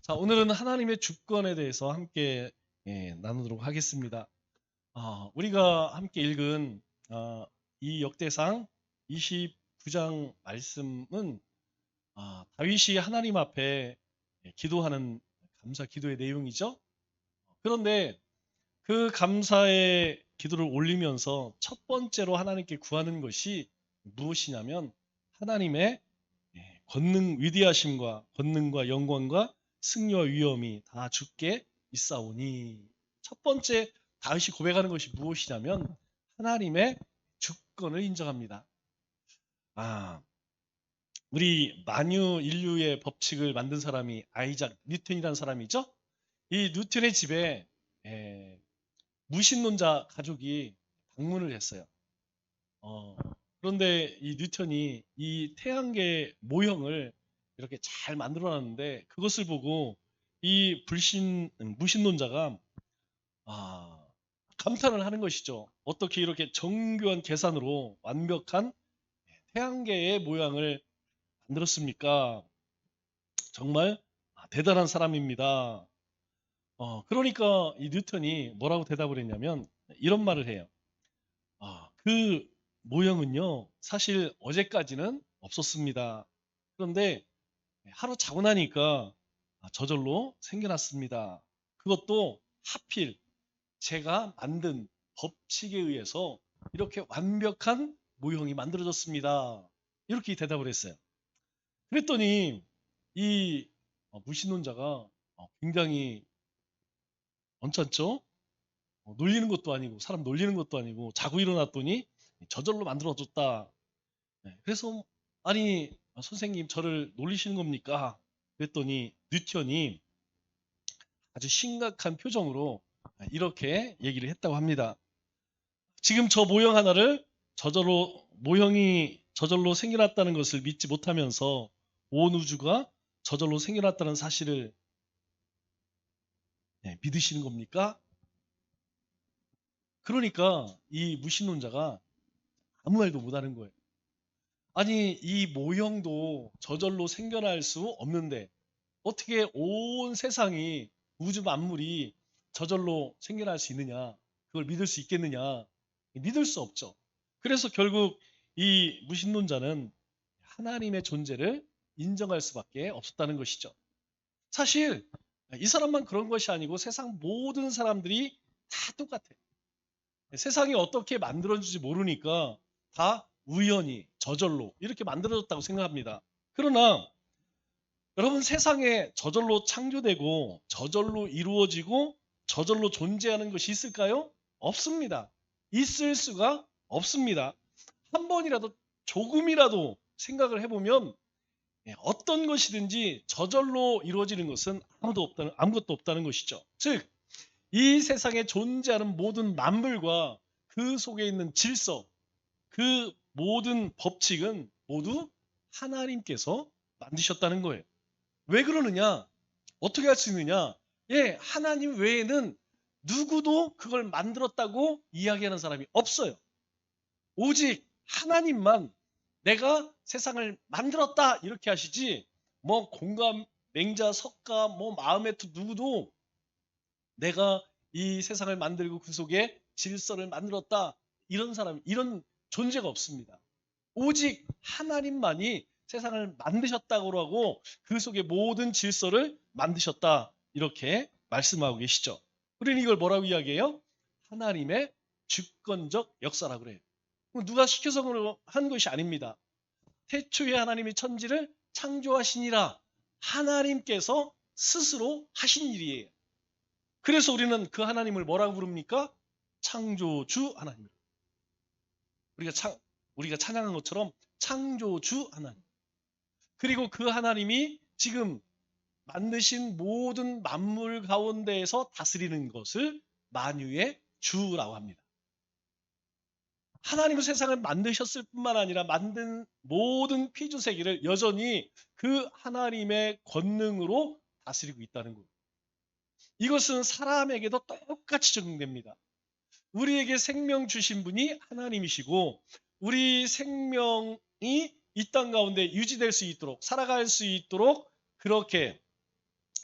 자, 오늘은 하나님의 주권에 대해서 함께 예, 나누도록 하겠습니다. 아, 우리가 함께 읽은 아, 이 역대상 29장 말씀은 아, 다윗이 하나님 앞에 예, 기도하는 감사 기도의 내용이죠. 그런데 그 감사의 기도를 올리면서 첫 번째로 하나님께 구하는 것이 무엇이냐면 하나님의 예, 권능 위대하심과 권능과 영광과 승리와 위엄이 다 주께 있사오니 첫 번째 다윗이 고백하는 것이 무엇이냐면 하나님의 주권을 인정합니다. 아, 우리 만유 인류의 법칙을 만든 사람이 아이작 뉴턴이라는 사람이죠. 이 뉴턴의 집에 에, 무신론자 가족이 방문을 했어요. 어, 그런데 이 뉴턴이 이 태양계 모형을 이렇게 잘 만들어놨는데 그것을 보고 이 불신 무신론자가 아, 감탄을 하는 것이죠. 어떻게 이렇게 정교한 계산으로 완벽한 태양계의 모양을 만들었습니까? 정말 대단한 사람입니다. 어, 그러니까 이 뉴턴이 뭐라고 대답을 했냐면 이런 말을 해요. 아, 그 모형은요, 사실 어제까지는 없었습니다. 그런데 하루 자고 나니까 아, 저절로 생겨났습니다. 그것도 하필 제가 만든 법칙에 의해서 이렇게 완벽한 모형이 만들어졌습니다. 이렇게 대답을 했어요. 그랬더니 이 어, 무신론자가 어, 굉장히 언짢죠? 어, 놀리는 것도 아니고 사람 놀리는 것도 아니고 자고 일어났더니 저절로 만들어졌다. 네, 그래서 아니 선생님 저를 놀리시는 겁니까? 그랬더니 뉴턴이 아주 심각한 표정으로 이렇게 얘기를 했다고 합니다. 지금 저 모형 하나를 저절로 모형이 저절로 생겨났다는 것을 믿지 못하면서 온 우주가 저절로 생겨났다는 사실을 네, 믿으시는 겁니까? 그러니까 이 무신론자가 아무 말도 못하는 거예요. 아니 이 모형도 저절로 생겨날 수 없는데 어떻게 온 세상이 우주 만물이 저절로 생겨날 수 있느냐 그걸 믿을 수 있겠느냐 믿을 수 없죠. 그래서 결국 이 무신론자는 하나님의 존재를 인정할 수밖에 없었다는 것이죠. 사실 이 사람만 그런 것이 아니고 세상 모든 사람들이 다 똑같아요. 세상이 어떻게 만들어진지 모르니까 다 우연히 저절로 이렇게 만들어졌다고 생각합니다. 그러나 여러분 세상에 저절로 창조되고 저절로 이루어지고 저절로 존재하는 것이 있을까요? 없습니다. 있을 수가 없습니다. 한 번이라도 조금이라도 생각을 해보면 예, 어떤 것이든지 저절로 이루어지는 것은 아무도 없다는 아무것도 없다는 것이죠. 즉, 이 세상에 존재하는 모든 만물과 그 속에 있는 질서, 그 모든 법칙은 모두 하나님께서 만드셨다는 거예요. 왜 그러느냐? 어떻게 할 수 있느냐? 예, 하나님 외에는 누구도 그걸 만들었다고 이야기하는 사람이 없어요. 오직 하나님만 내가 세상을 만들었다 이렇게 하시지 뭐 공감, 맹자, 석가, 뭐 마음의 투 누구도 내가 이 세상을 만들고 그 속에 질서를 만들었다 이런 사람 이런 존재가 없습니다. 오직 하나님만이 세상을 만드셨다고 하고 그 속에 모든 질서를 만드셨다 이렇게 말씀하고 계시죠. 우리는 이걸 뭐라고 이야기해요? 하나님의 주권적 역사라고 그래요. 누가 시켜서 한 것이 아닙니다. 태초에 하나님이 천지를 창조하시니라 하나님께서 스스로 하신 일이에요. 그래서 우리는 그 하나님을 뭐라고 부릅니까? 창조주 하나님. 우리가 창 우리가 찬양한 것처럼 창조주 하나님. 그리고 그 하나님이 지금 만드신 모든 만물 가운데에서 다스리는 것을 만유의 주라고 합니다. 하나님은 세상을 만드셨을 뿐만 아니라 만든 모든 피주세계를 여전히 그 하나님의 권능으로 다스리고 있다는 것. 이것은 사람에게도 똑같이 적용됩니다. 우리에게 생명 주신 분이 하나님이시고 우리 생명이 이 땅 가운데 유지될 수 있도록 살아갈 수 있도록 그렇게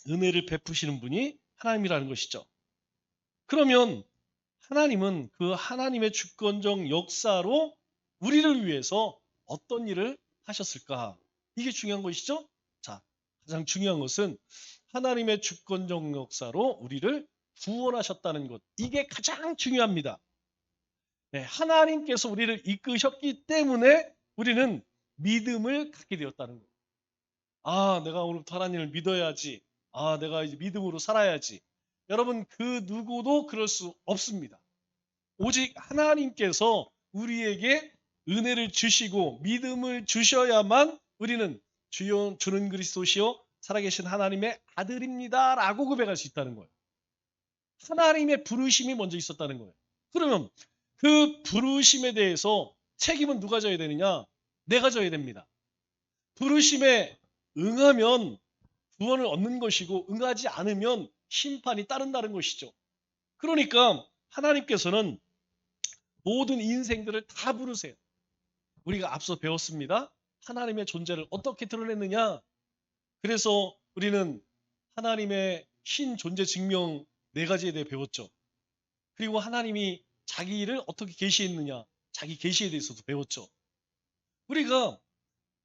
은혜를 베푸시는 분이 하나님이라는 것이죠. 그러면 하나님은 그 하나님의 주권적 역사로 우리를 위해서 어떤 일을 하셨을까? 이게 중요한 것이죠. 자, 가장 중요한 것은 하나님의 주권적 역사로 우리를 구원하셨다는 것. 이게 가장 중요합니다. 네, 하나님께서 우리를 이끄셨기 때문에 우리는 믿음을 갖게 되었다는 것. 아, 내가 오늘부터 하나님을 믿어야지. 아, 내가 이제 믿음으로 살아야지. 여러분, 그 누구도 그럴 수 없습니다. 오직 하나님께서 우리에게 은혜를 주시고 믿음을 주셔야만 우리는 주여 주는 그리스도시요 살아계신 하나님의 아들입니다라고 고백할 수 있다는 거예요. 하나님의 부르심이 먼저 있었다는 거예요. 그러면 그 부르심에 대해서 책임은 누가 져야 되느냐? 내가 져야 됩니다. 부르심에 응하면 구원을 얻는 것이고 응하지 않으면 심판이 따른다는 것이죠. 그러니까 하나님께서는 모든 인생들을 다 부르세요. 우리가 앞서 배웠습니다. 하나님의 존재를 어떻게 드러냈느냐? 그래서 우리는 하나님의 신 존재 증명 네 가지에 대해 배웠죠. 그리고 하나님이 자기 일을 어떻게 계시했느냐? 자기 계시에 대해서도 배웠죠. 우리가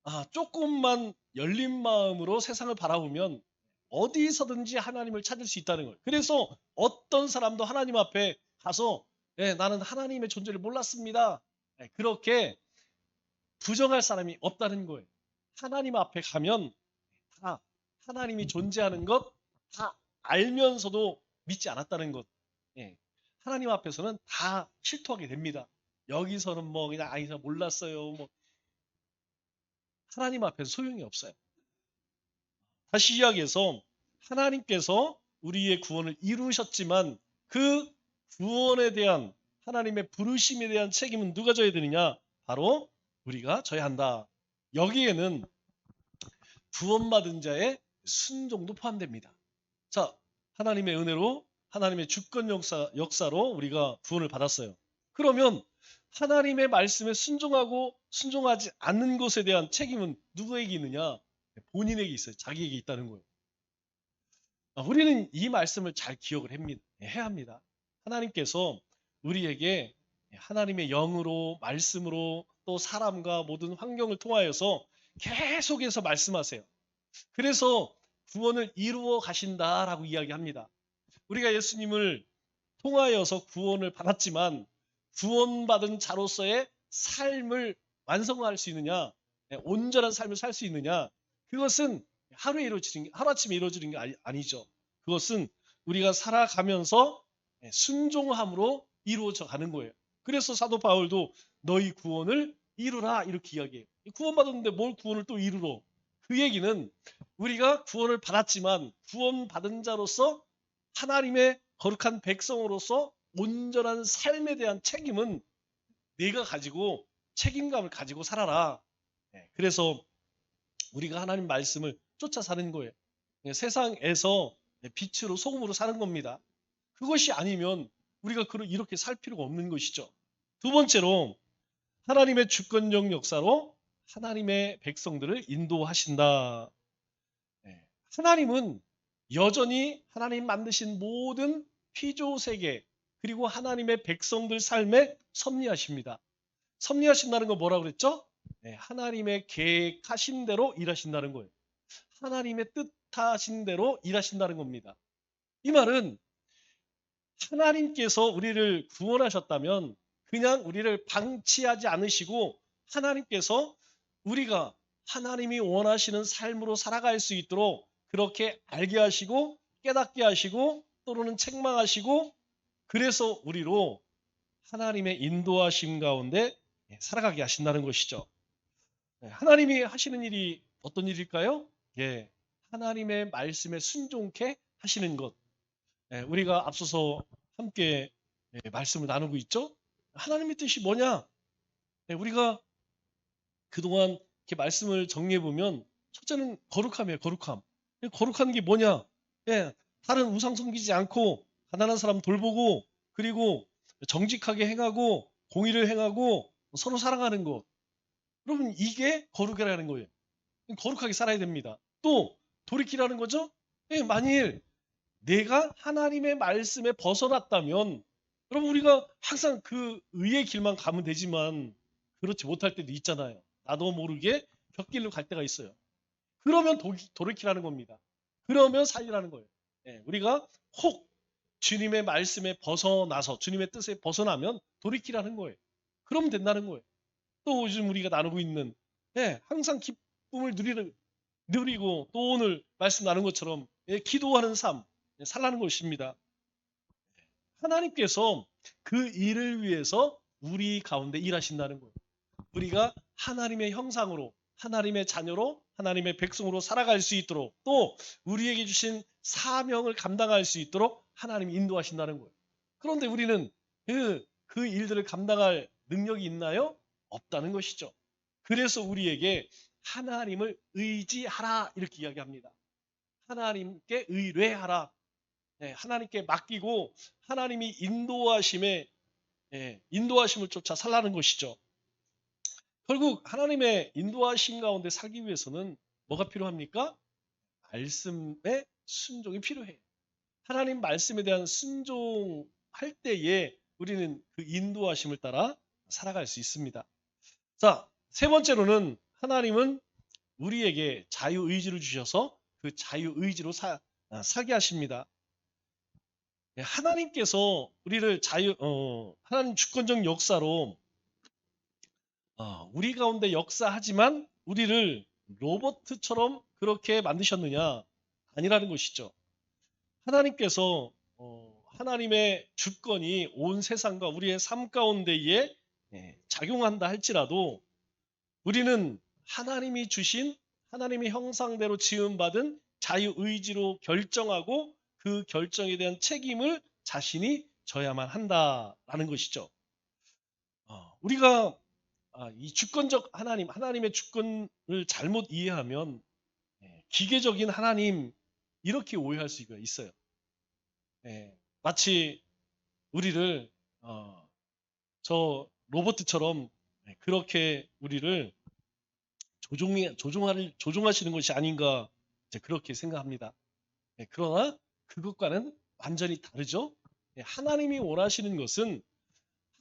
아, 조금만 열린 마음으로 세상을 바라보면 어디서든지 하나님을 찾을 수 있다는 거예요. 그래서 어떤 사람도 하나님 앞에 가서 예, 나는 하나님의 존재를 몰랐습니다. 예, 그렇게 부정할 사람이 없다는 거예요. 하나님 앞에 가면 다 하나님이 존재하는 것 다 알면서도 믿지 않았다는 것. 예, 하나님 앞에서는 다 실토하게 됩니다. 여기서는 뭐 그냥 아니서 몰랐어요. 뭐 하나님 앞에서 소용이 없어요. 다시 이야기해서 하나님께서 우리의 구원을 이루셨지만 그 구원에 대한 하나님의 부르심에 대한 책임은 누가 져야 되느냐? 바로 우리가 져야 한다. 여기에는 구원받은 자의 순종도 포함됩니다. 자, 하나님의 은혜로 하나님의 주권 역사, 역사로 우리가 구원을 받았어요. 그러면 하나님의 말씀에 순종하고 순종하지 않는 것에 대한 책임은 누구에게 있느냐? 본인에게 있어요. 자기에게 있다는 거예요. 아, 우리는 이 말씀을 잘 기억을. 해야 합니다. 하나님께서 우리에게 하나님의 영으로 말씀으로 또 사람과 모든 환경을 통하여서 계속해서 말씀하세요. 그래서 구원을 이루어 가신다라고 이야기합니다. 우리가 예수님을 통하여서 구원을 받았지만 구원받은 자로서의 삶을 완성할 수 있느냐, 네, 온전한 삶을 살 수 있느냐, 그것은 하루에 이루어지는 게, 하루아침에 이루어지는 게 아니, 아니죠. 그것은 우리가 살아가면서 네, 순종함으로 이루어져 가는 거예요. 그래서 사도 바울도 너희 구원을 이루라 이렇게 이야기해요. 구원받았는데 뭘 구원을 또 이루러? 그 얘기는 우리가 구원을 받았지만 구원받은 자로서 하나님의 거룩한 백성으로서 온전한 삶에 대한 책임은 내가 가지고 책임감을 가지고 살아라. 네, 그래서 우리가 하나님 말씀을 쫓아 사는 거예요. 네, 세상에서 빛으로 소금으로 사는 겁니다. 그것이 아니면 우리가 이렇게 살 필요가 없는 것이죠. 두 번째로 하나님의 주권적 역사로 하나님의 백성들을 인도하신다. 네, 하나님은 여전히 하나님 만드신 모든 피조 세계 그리고 하나님의 백성들 삶에 섭리하십니다. 섭리하신다는 건 뭐라고 그랬죠? 네, 하나님의 계획하신 대로 일하신다는 거예요. 하나님의 뜻하신 대로 일하신다는 겁니다. 이 말은 하나님께서 우리를 구원하셨다면 그냥 우리를 방치하지 않으시고 하나님께서 우리가 하나님이 원하시는 삶으로 살아갈 수 있도록 그렇게 알게 하시고 깨닫게 하시고 또는 책망하시고 그래서 우리로 하나님의 인도하심 가운데 살아가게 하신다는 것이죠. 네, 하나님이 하시는 일이 어떤 일일까요? 예, 하나님의 말씀에 순종케 하시는 것. 예, 우리가 앞서서 함께 예, 말씀을 나누고 있죠. 하나님의 뜻이 뭐냐? 예, 우리가 그동안 이렇게 말씀을 정리해 보면 첫째는 거룩함이에요. 거룩함. 거룩한 게 뭐냐? 예, 다른 우상 섬기지 않고 가난한 사람 돌보고 그리고 정직하게 행하고 공의를 행하고 서로 사랑하는 것. 여러분 이게 거룩이라는 거예요. 거룩하게 살아야 됩니다. 또 돌이키라는 거죠. 예, 만일 내가 하나님의 말씀에 벗어났다면 그럼 우리가 항상 그 의의 길만 가면 되지만 그렇지 못할 때도 있잖아요. 나도 모르게 곁길로 갈 때가 있어요. 그러면 도, 돌이키라는 겁니다. 그러면 살리라는 거예요. 예, 우리가 혹 주님의 말씀에 벗어나서 주님의 뜻에 벗어나면 돌이키라는 거예요. 그러면 된다는 거예요. 또 요즘 우리가 나누고 있는 예, 항상 기쁨을 누리는 누리고 또 오늘 말씀 나눈 것처럼 예, 기도하는 삶 예, 살라는 것입니다. 하나님께서 그 일을 위해서 우리 가운데 일하신다는 거예요. 우리가 하나님의 형상으로 하나님의 자녀로 하나님의 백성으로 살아갈 수 있도록 또 우리에게 주신 사명을 감당할 수 있도록 하나님이 인도하신다는 거예요. 그런데 우리는 그, 그 일들을 감당할 능력이 있나요? 없다는 것이죠. 그래서 우리에게 하나님을 의지하라 이렇게 이야기합니다. 하나님께 의뢰하라. 네, 하나님께 맡기고 하나님이 인도하심에 예, 인도하심을 쫓아 살라는 것이죠. 결국 하나님의 인도하심 가운데 살기 위해서는 뭐가 필요합니까? 말씀의 순종이 필요해요. 하나님 말씀에 대한 순종할 때에 우리는 그 인도하심을 따라 살아갈 수 있습니다. 자, 세 번째로는 하나님은 우리에게 자유의지를 주셔서 그 자유의지로 사, 아, 살게 하십니다. 예, 하나님께서 우리를 자유, 어, 하나님 주권적 역사로 어, 우리 가운데 역사하지만 우리를 로버트처럼 그렇게 만드셨느냐? 아니라는 것이죠. 하나님께서 어, 하나님의 주권이 온 세상과 우리의 삶 가운데에 예, 작용한다 할지라도 우리는 하나님이 주신 하나님의 형상대로 지음받은 자유의지로 결정하고 그 결정에 대한 책임을 자신이 져야만 한다라는 것이죠. 어, 우리가 아, 이 주권적 하나님, 하나님의 주권을 잘못 이해하면 예, 기계적인 하나님 이렇게 오해할 수가 있어요. 예, 마치 우리를 어, 저 로버트처럼 예, 그렇게 우리를 조종해, 조종할, 조종하시는 것이 아닌가 그렇게 생각합니다. 예, 그러나 그것과는 완전히 다르죠. 예, 하나님이 원하시는 것은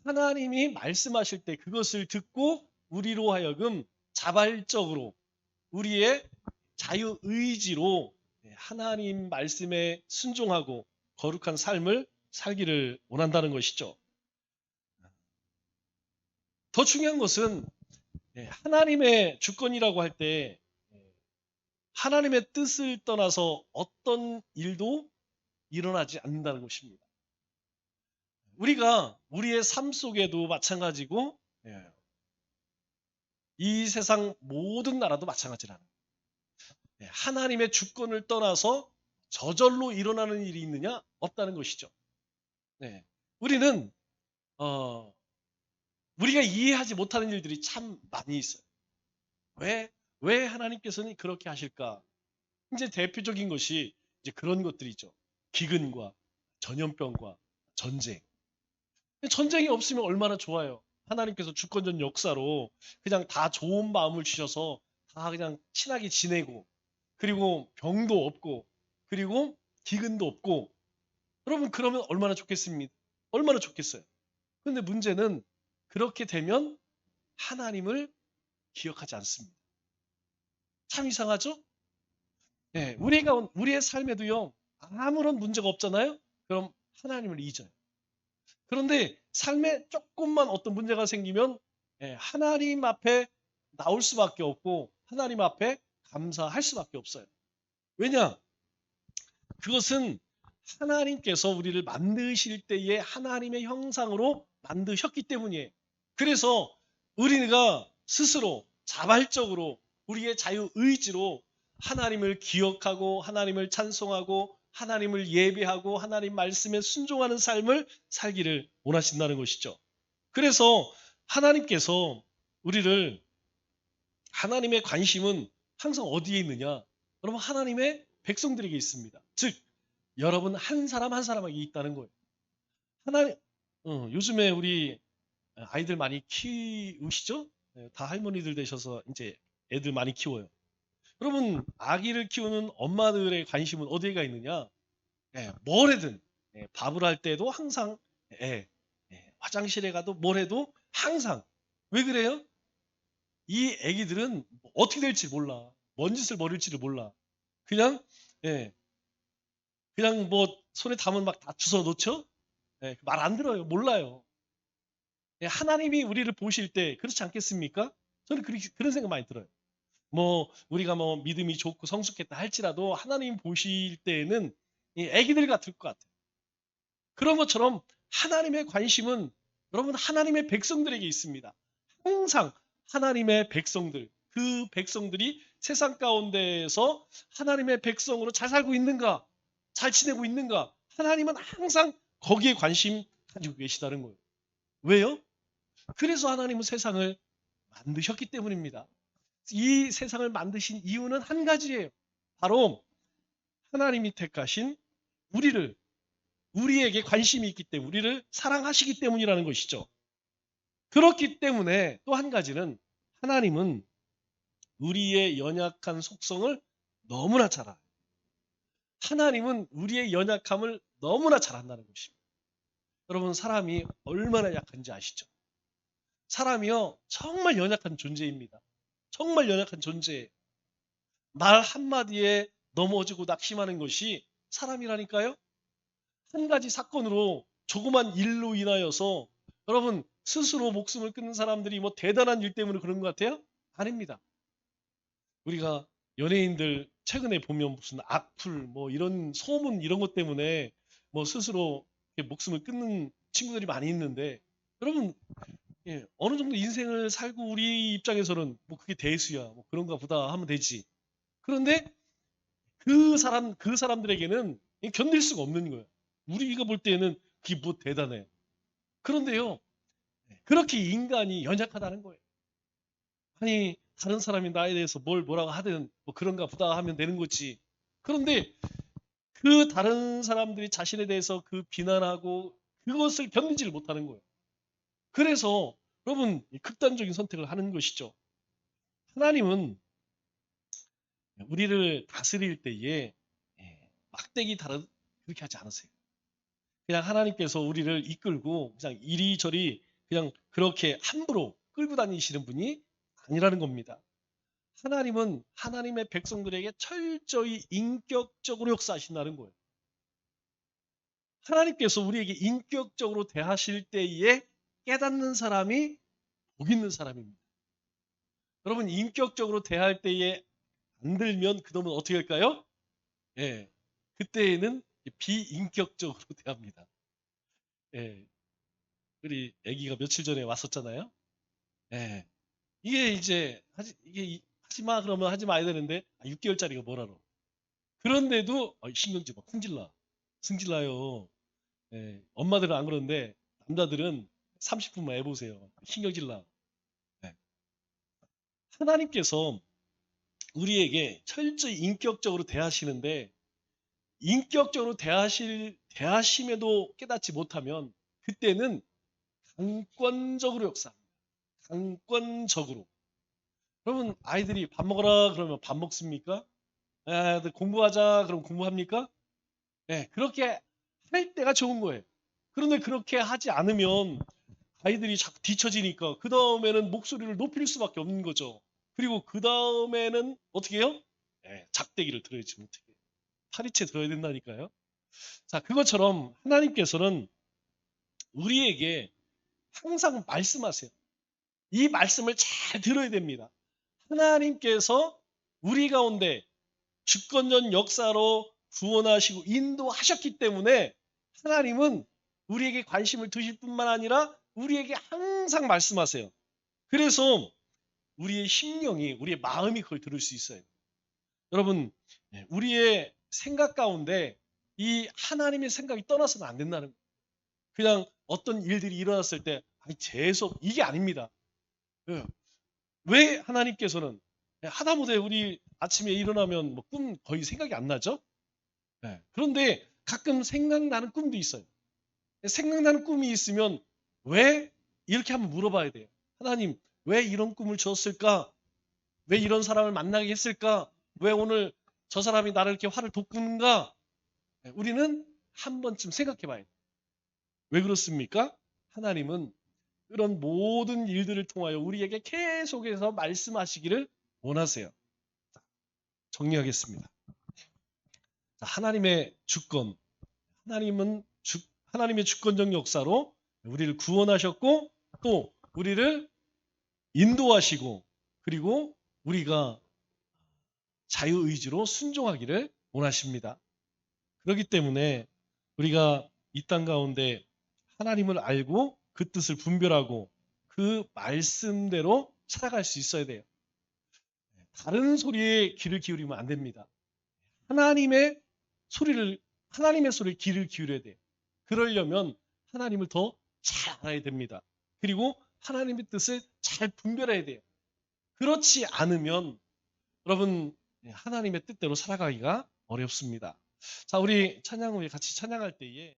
하나님이 말씀하실 때 그것을 듣고 우리로 하여금 자발적으로 우리의 자유 의지로 예, 하나님 말씀에 순종하고 거룩한 삶을 살기를 원한다는 것이죠. 더 중요한 것은 예, 하나님의 주권이라고 할 때 하나님의 뜻을 떠나서 어떤 일도 일어나지 않는다는 것입니다. 우리가 우리의 삶 속에도 마찬가지고 예, 이 세상 모든 나라도 마찬가지라는. 예, 하나님의 주권을 떠나서 저절로 일어나는 일이 있느냐? 없다는 것이죠. 네. 우리는 어, 우리가 이해하지 못하는 일들이 참 많이 있어요. 왜, 왜 하나님께서는 그렇게 하실까? 이제 대표적인 것이 이제 그런 것들이죠. 기근과 전염병과 전쟁. 전쟁이 없으면 얼마나 좋아요. 하나님께서 주권적 역사로 그냥 다 좋은 마음을 주셔서 다 그냥 친하게 지내고 그리고 병도 없고 그리고 기근도 없고 여러분 그러면 얼마나 좋겠습니까? 얼마나 좋겠어요. 근데 문제는 그렇게 되면 하나님을 기억하지 않습니다. 참 이상하죠? 네, 우리가 우리의 삶에도요 아무런 문제가 없잖아요. 그럼 하나님을 잊어요. 그런데 삶에 조금만 어떤 문제가 생기면 예, 하나님 앞에 나올 수밖에 없고 하나님 앞에 감사할 수밖에 없어요. 왜냐? 그것은 하나님께서 우리를 만드실 때에 하나님의 형상으로 만드셨기 때문이에요. 그래서 우리가 스스로 자발적으로 우리의 자유 의지로 하나님을 기억하고 하나님을 찬송하고 하나님을 예배하고 하나님 말씀에 순종하는 삶을 살기를 원하신다는 것이죠. 그래서 하나님께서 우리를 하나님의 관심은 항상 어디에 있느냐? 여러분 하나님의 백성들에게 있습니다. 즉 여러분 한 사람 한 사람에게 있다는 거예요. 하나님 어, 요즘에 우리 아이들 많이 키우시죠? 네, 다 할머니들 되셔서 이제 애들 많이 키워요. 여러분 아기를 키우는 엄마들의 관심은 어디에가 있느냐? 예, 뭘 해든 예, 밥을 할 때도 항상 예, 예, 화장실에 가도 뭘 해도 항상 왜 그래요? 이 아기들은 어떻게 될지 몰라. 뭔 짓을 벌일지를 몰라. 그냥 예, 그냥 뭐 손에 담은 막 다 주워 놓죠? 예, 말 안 들어요. 몰라요. 예, 하나님이 우리를 보실 때 그렇지 않겠습니까? 저는 그리, 그런 생각 많이 들어요. 뭐 우리가 뭐 믿음이 좋고 성숙했다 할지라도 하나님 보실 때에는 이 아기들 같을 것 같아요. 그런 것처럼 하나님의 관심은 여러분 하나님의 백성들에게 있습니다. 항상 하나님의 백성들, 그 백성들이 세상 가운데에서 하나님의 백성으로 잘 살고 있는가, 잘 지내고 있는가, 하나님은 항상 거기에 관심 가지고 계시다는 거예요. 왜요? 그래서 하나님은 세상을 만드셨기 때문입니다. 이 세상을 만드신 이유는 한 가지예요. 바로 하나님이 택하신 우리를 우리에게 관심이 있기 때문에 우리를 사랑하시기 때문이라는 것이죠. 그렇기 때문에 또 한 가지는 하나님은 우리의 연약한 속성을 너무나 잘 알아요. 하나님은 우리의 연약함을 너무나 잘 안다는 것입니다. 여러분 사람이 얼마나 약한지 아시죠? 사람이요 정말 연약한 존재입니다. 정말 연약한 존재예요. 말 한마디에 넘어지고 낙심하는 것이 사람이라니까요. 한 가지 사건으로 조그만 일로 인하여서 여러분 스스로 목숨을 끊는 사람들이 뭐 대단한 일 때문에 그런 것 같아요? 아닙니다. 우리가 연예인들 최근에 보면 무슨 악플 뭐 이런 소문 이런 것 때문에 뭐 스스로 목숨을 끊는 친구들이 많이 있는데 여러분 예, 어느 정도 인생을 살고 우리 입장에서는 뭐 그게 대수야 뭐 그런가 보다 하면 되지. 그런데 그 사람 그 사람들에게는 견딜 수가 없는 거예요. 우리가 볼 때는 그게 뭐 대단해. 그런데요. 그렇게 인간이 연약하다는 거예요. 아니 다른 사람이 나에 대해서 뭘 뭐라고 하든 뭐 그런가 보다 하면 되는 거지. 그런데 그 다른 사람들이 자신에 대해서 그 비난하고 그것을 견디지를 못하는 거예요. 그래서 여러분 극단적인 선택을 하는 것이죠. 하나님은 우리를 다스릴 때에 예, 막대기 다른 그렇게 하지 않으세요. 그냥 하나님께서 우리를 이끌고 그냥 이리저리 그냥 그렇게 함부로 끌고 다니시는 분이 아니라는 겁니다. 하나님은 하나님의 백성들에게 철저히 인격적으로 역사하신다는 거예요. 하나님께서 우리에게 인격적으로 대하실 때에 깨닫는 사람이 복 있는 사람입니다. 여러분 인격적으로 대할 때에 안 들면 그놈은 어떻게 할까요? 예, 그때에는 비인격적으로 대합니다. 예, 우리 아기가 며칠 전에 왔었잖아요. 예, 이게 이제 하지 이게 하지 마 그러면 하지 마야 되는데 6개월짜리가 뭐라로? 그런데도 어, 신경질 막 승질나, 승질나요. 예, 엄마들은 안 그러는데 남자들은 30분만 해보세요. 신경질 나. 네. 하나님께서 우리에게 철저히 인격적으로 대하시는데 인격적으로 대하실 대하심에도 깨닫지 못하면 그때는 강권적으로 역사합니다. 강권적으로. 여러분 아이들이 밥 먹어라 그러면 밥 먹습니까? 에, 공부하자 그러면 공부합니까? 네, 그렇게 할 때가 좋은 거예요. 그런데 그렇게 하지 않으면 아이들이 자꾸 뒤처지니까 그 다음에는 목소리를 높일 수밖에 없는 거죠. 그리고 그 다음에는 어떻게 해요? 네, 작대기를 들어야지 못해. 파리채 들어야 된다니까요. 자, 그것처럼 하나님께서는 우리에게 항상 말씀하세요. 이 말씀을 잘 들어야 됩니다. 하나님께서 우리 가운데 주권전 역사로 구원하시고 인도하셨기 때문에 하나님은 우리에게 관심을 두실 뿐만 아니라 우리에게 항상 말씀하세요. 그래서 우리의 심령이, 우리의 마음이 그걸 들을 수 있어요. 여러분, 예, 우리의 생각 가운데 이 하나님의 생각이 떠나서는 안 된다는 거예요. 그냥 어떤 일들이 일어났을 때, 아니, 재수 이게 아닙니다. 예. 왜 하나님께서는 예, 하다못해 우리 아침에 일어나면 뭐 꿈 거의 생각이 안 나죠? 그런데 가끔 생각나는 꿈도 있어요. 생각나는 꿈이 있으면 왜 이렇게 한번 물어봐야 돼요. 하나님, 왜 이런 꿈을 주었을까? 왜 이런 사람을 만나게 했을까? 왜 오늘 저 사람이 나를 이렇게 화를 돋구는가? 네, 우리는 한 번쯤 생각해 봐야 돼요. 왜 그렇습니까? 하나님은 그런 모든 일들을 통하여 우리에게 계속해서 말씀하시기를 원하세요. 자, 정리하겠습니다. 자, 하나님의 주권. 하나님은 주, 하나님의 주권적 역사로 우리를 구원하셨고 또 우리를 인도하시고 그리고 우리가 자유의지로 순종하기를 원하십니다. 그렇기 때문에 우리가 이 땅 가운데 하나님을 알고 그 뜻을 분별하고 그 말씀대로 살아갈 수 있어야 돼요. 다른 소리에 귀를 기울이면 안 됩니다. 하나님의 소리를 하나님의 소리에 귀를 기울여야 돼요. 그러려면 하나님을 더 잘 알아야 됩니다. 그리고 하나님의 뜻을 잘 분별해야 돼요. 그렇지 않으면 여러분 하나님의 뜻대로 살아가기가 어렵습니다. 자, 우리 찬양 후에 같이 찬양할 때에